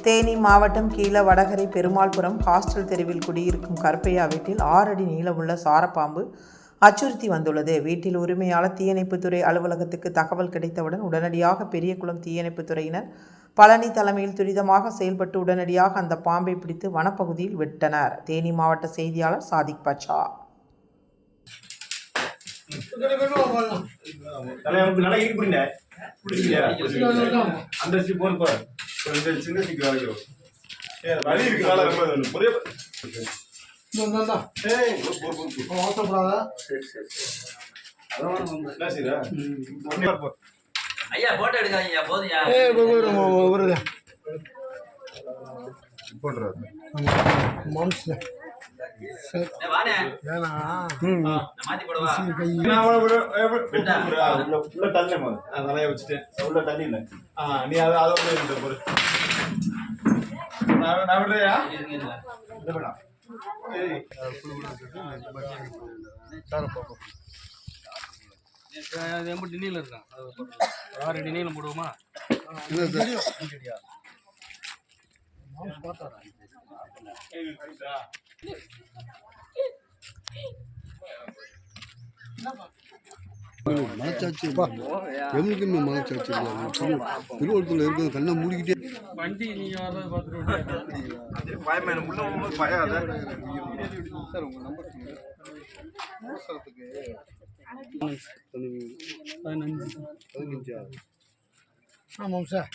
தேனி மாவட்டம் கீழ வடகரை பெருமாள்புரம் ஹாஸ்டல் தெருவில் குடியிருக்கும் கருப்பையா வீட்டில் ஆறடி நீளமுள்ள சாரப்பாம்பு அச்சுறுத்தி வந்துள்ளது. வீட்டில் உரிமையாளர் தீயணைப்புத்துறை அலுவலகத்துக்கு தகவல் கிடைத்தவுடன் உடனடியாக பெரியகுளம் தீயணைப்புத் துறையினர் பழனி தலைமையில் துரிதமாக செயல்பட்டு உடனடியாக அந்த பாம்பை பிடித்து வனப்பகுதியில் விட்டனர். தேனி மாவட்ட செய்தியாளர் சாதிக் பச்சா. அந்த இந்த சின்ன ஸ்டிக் வேலையோ ஏ வலி இருக்கனால ரொம்ப ஒரே ஏய் போர் போர் போர் என்ன செய்யற ஐயா போட்டோ எடுக்காதீங்க நான் மாத்தி போடவா தலைய வச்சுட்டேன் உள்ள தள்ளி இல்லை ஆ நீ அது அதோட இருந்த நான் விடுறியா இல்ல வேணாம் டினியில் இருக்கான் ஆறு டினியில் போடுவோமா மனச்சாட்சி எவனுக்குமே மனச்சாட்சி இல்லை திருவள்ளூர்ல இருக்கிறது கண்ணை மூடிக்கிட்டே. வண்டி நீங்கள் பார்த்துட்டு உள்ள பயம் சார் உங்க நம்பர் அவசரத்துக்கு பதினஞ்சு. பதினஞ்சா? ஆமாம் சார்.